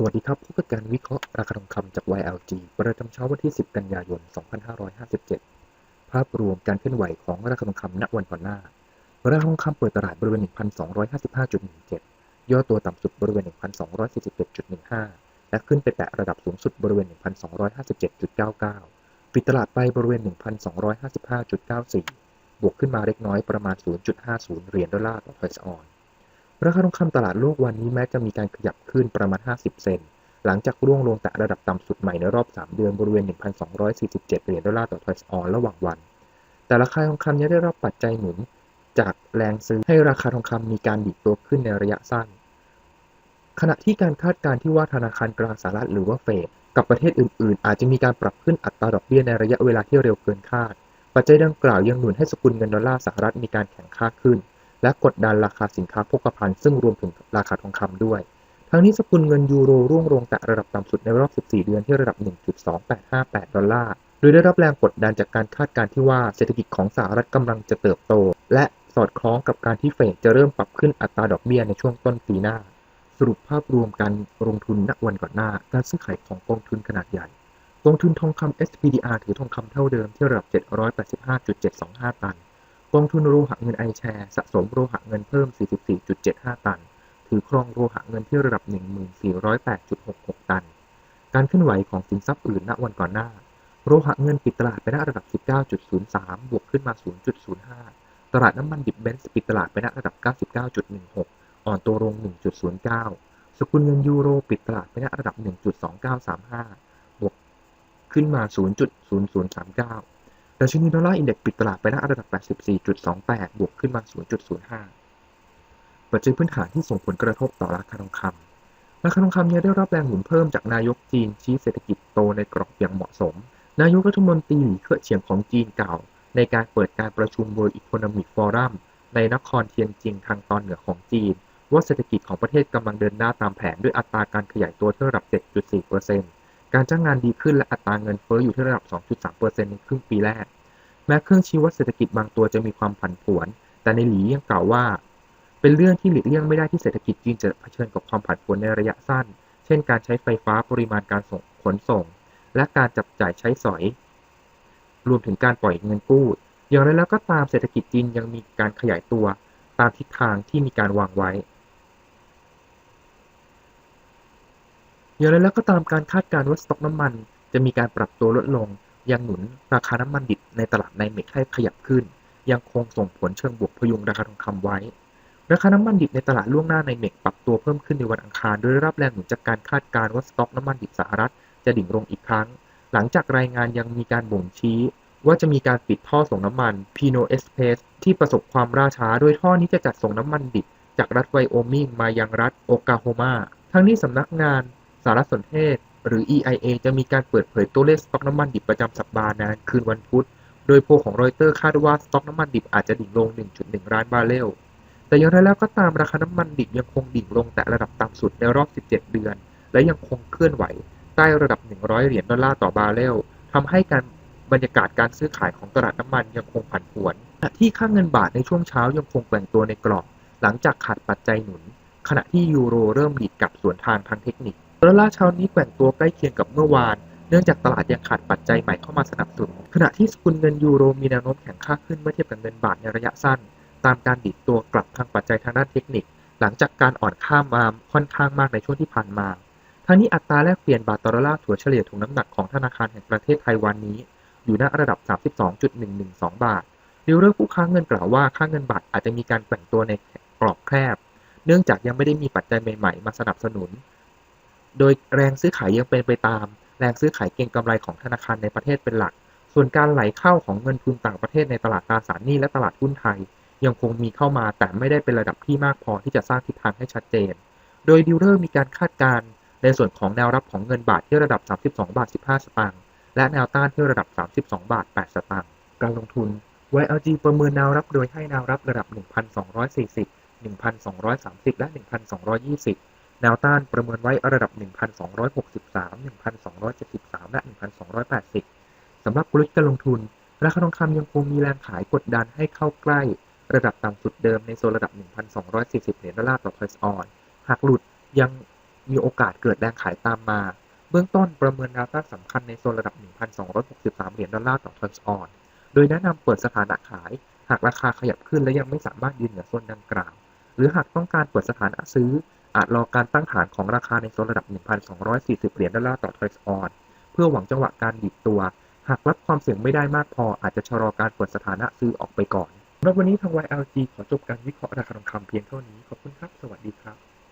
สวัสดีครับพบกับการวิเคราะห์ราคาทองคำจาก YLG ประจำเช้าวันที่ 10 กันยายน 2557 ภาพรวมการเคลื่อนไหวของราคาทองคำณวันก่อนหน้า ราคาทองคำเปิดตลาดบริเวณ 1,255.17 ย่อตัวต่ำสุดบริเวณ 1,241.15 และขึ้นไปแตะระดับสูงสุดบริเวณ 1,257.99 ปิดตลาดไปบริเวณ 1,255.94 บวกขึ้นมาเล็กน้อยประมาณ 0.50 เหรียญดอลลาร์ต่อทอยส์ออน ราคาทองคำตลาดโลกวันนี้แม้จะมีการขยับขึ้นประมาณ 50 เซน หลังจากร่วงลงแต่ระดับต่ำสุดใหม่ในรอบ 3 เดือนบริเวณ 1,247 เหรียญดอลลาร์ต่อทอยส์ออนระหว่างวัน แต่ราคาทองคำยังได้รับปัจจัยหนุน จากแรงซื้อให้ราคาทองคำมีการดิดตัวขึ้นในระยะสั้น ขณะที่การคาดการณ์ที่ว่าธนาคารกลางสหรัฐหรือว่าเฟดกับประเทศอื่นๆ อาจจะมีการปรับขึ้นอัตราดอกเบี้ยในระยะเวลาที่เร็วเกินคาด ปัจจัยดังกล่าวยังหนุนให้สกุลเงินดอลลาร์สหรัฐมีการแข็งค่าขึ้น และกดดันราคาสินค้าโภคภัณฑ์ซึ่งรวมถึงราคาทองคำด้วย ทั้งนี้สกุลเงินยูโรร่วงลงแต่ระดับต่ำสุดในรอบ 14 เดือนที่ระดับ 1.2858 ดอลลาร์ โดยได้รับแรงกดดันจากการคาดการณ์ที่ว่าเศรษฐกิจของสหรัฐกำลังจะเติบโต และสอดคล้องกับการที่เฟดจะเริ่มปรับขึ้นอัตราดอกเบี้ยในช่วงต้นปีหน้า สรุปภาพรวมการลงทุนณวันก่อนหน้า การซื้อขายของกองทุนขนาดใหญ่กองทุนทองคำ SPDR ถือทองคำเท่าเดิมที่ระดับ 785.725 ตัน กองทุนโลหะเงินไอแชร์สะสมโลหะเงินเพิ่ม 44.75 ตัน ถือครองโลหะเงินที่ระดับ 1408.66 ตัน การเคลื่อนไหวของสินทรัพย์อื่นณวันก่อนหน้า โลหะเงินปิดตลาดไปณระดับ 19.03 บวกขึ้นมา 0.05 ตลาดน้ำมันดิบเบนซ์ปิดตลาดไปณระดับ 99.16 อ่อนตัวลง 1.09 สกุลเงินยูโรปิดตลาดไปณระดับ 1.2935 บวกขึ้นมา 0.0039 ดัชนีดอลลาร์อินเด็กซ์ปิดตลาดไปณระดับ 84.28 บวกขึ้นมา 0.05 ปัจจัยพื้นฐานที่ส่งผลกระทบต่อราคาทองคำราคาทองคำยังได้รับแรงหนุนเพิ่มจากนายกจีนชี้เศรษฐกิจโตในกรอบอย่างเหมาะสม นายกรัฐมนตรีหลี่เค่อเฉียงของจีนกล่าว ในการเปิดการประชุม World Economic Forum ในนครเทียนจิงทางตอนเหนือของจีน ว่าเศรษฐกิจของประเทศกำลังเดินหน้าตามแผนด้วยอัตราการขยายตัวที่ระดับ 7.4% การจ้างงานดีขึ้นและอัตราเงินเฟ้ออยู่ที่ระดับ 2.3%ในครึ่งปีแรก แม้เครื่องชี้วัดเศรษฐกิจบางตัวจะมีความผันผวน แต่ในหลียังกล่าวว่า เป็นเรื่องที่หลีกเลี่ยงไม่ได้ที่เศรษฐกิจจีนจะเผชิญกับความผันผวนในระยะสั้น เช่น การใช้ไฟฟ้าปริมาณการส่งขนส่ง และการจับจ่ายใช้สอย รวมถึงการปล่อยเงินกู้ อย่างไรแล้วก็ตามเศรษฐกิจจีนยังมีการขยายตัว ตามทิศทางที่มีการวางไว้ อย่างไรแล้วก็ตามการคาดการณ์ว่าสต็อกน้ำมัน จะมีการปรับตัวลดลง ยังหนุนราคาน้ำมันดิบในตลาดในเมกให้ขยับขึ้น ยังคงส่งผลเชิงบวกพยุงราคาทองคำไว้ ราคาน้ำมันดิบในตลาดล่วงหน้าในเมกปรับตัวเพิ่มขึ้นในวันอังคาร โดยได้รับแรงหนุนจากการคาดการณ์ว่าสต็อกน้ำมันดิบสหรัฐจะดิ่งลงอีกครั้ง หลังจากรายงานยังมีการบ่งชี้ว่าจะมีการปิดท่อส่งน้ำมันพีโนเอสเพสที่ประสบความล่าช้า โดยท่อนี้จะจัดส่งน้ำมันดิบจากรัฐไวโอมิงมายังรัฐโอกลาโฮมา ทั้งนี้สำนักงานารสนเทศ หรือ EIA จะมีการเปิดเผยตัวเลขสต็อกน้ำมันดิบประจำสัปดาห์นั้นคืนวันพุธ โดยโพลของรอยเตอร์คาดว่าสต็อกน้ำมันดิบอาจจะดิ่งลง 1.1 ล้านบาร์เรล แต่อย่างไรแล้วก็ตามราคาน้ำมันดิบยังคงดิ่งลงแต่ระดับต่ำสุดในรอบ 17 เดือน และยังคงเคลื่อนไหว ใต้ระดับ 100 เหรียญดอลลาร์ต่อบาร์เรลทำให้การบรรยากาศการซื้อขายของตลาดน้ำมันยังคงผันผวนขณะที่ค่าเงินบาทในช่วงเช้ายังคงแกว่งตัวในกรอบ หลังจากขาดปัจจัยหนุน ขณะที่ยูโรเริ่มดีดกลับสวนทางทางเทคนิค ดอลลาร์เช้านี้แกว่งตัวใกล้เคียงกับเมื่อวาน เนื่องจากตลาดยังขาดปัจจัยใหม่เข้ามาสนับสนุน ขณะที่สกุลเงินยูโรมีแนวโน้มแข็งค่าขึ้นเมื่อเทียบกับเงินบาทในระยะสั้น ตามการดิดตัวกลับทางปัจจัยทางด้านเทคนิค หลังจากการอ่อนค่ามาค่อนข้างมากในช่วงที่ผ่านมา ทั้งนี้อัตราแลกเปลี่ยนบาทต่อดอลลาร์ถัวเฉลี่ยถุงน้ำหนักของธนาคารแห่งประเทศไทยวันนี้ อยู่ณระดับ 32.112 บาทดิวเลอร์ผู้ค้าเงินกล่าวว่าค่าเงินบาทอาจจะมีการแกว่งตัวในกรอบแคบ เนื่องจากยังไม่ได้มีปัจจัยใหม่ๆ มาสนับสนุน โดยแรงซื้อขายยังเป็นไปตาม แรงซื้อขายเก็งกำไรของธนาคารในประเทศเป็นหลัก ส่วนการไหลเข้าของเงินทุนต่างประเทศในตลาดตราสารหนี้และตลาดหุ้นไทย ยังคงมีเข้ามาแต่ไม่ได้เป็นระดับที่มากพอที่จะสร้างทิศทางให้ชัดเจน โดยดิวเลอร์มีการคาดการณ์ในส่วนของแนวรับของเงินบาทที่ระดับ 32 บาท 15 สตางค์ และแนวต้านที่ระดับ 32 บาท 8 สตางค์ การลงทุน YLG ประเมินแนวรับโดยให้แนวรับระดับ 1,240 1,230 และ 1,220 แนวต้านประเมินไว้ระดับ 1,263 1,273 และ 1,280 สำหรับกลยุทธ์การลงทุน ราคาทองคำยังคงมีแรงขายกดดันให้เข้าใกล้ระดับต่ำสุดเดิมในโซนระดับ 1,240 เหรียญดอลลาร์ต่อทอยส์ออน หากหลุดยังมีโอกาสเกิดแรงขายตามมา เบื้องต้นประเมินแนวต้านสำคัญในโซนระดับ 1,263 เหรียญดอลลาร์ต่อทรัลส์ออน โดยแนะนำเปิดสถานะขาย หากราคาขยับขึ้นและยังไม่สามารถยืนเหนือโซนดังกล่าว หรือหากต้องการเปิดสถานะซื้อ อาจรอการตั้งฐานของราคาในโซนระดับ 1,240 เหรียญดอลลาร์ต่อทรอยส์ออนเพื่อหวังจังหวะการดิบตัว หากรับความเสี่ยงไม่ได้มากพอ อาจจะชะลอการเปิดสถานะซื้อออกไปก่อนสำหรับวันนี้ทาง YLG ขอจบการวิเคราะห์ราคาทองคำเพียงเท่านี้ ขอบคุณครับ สวัสดีครับ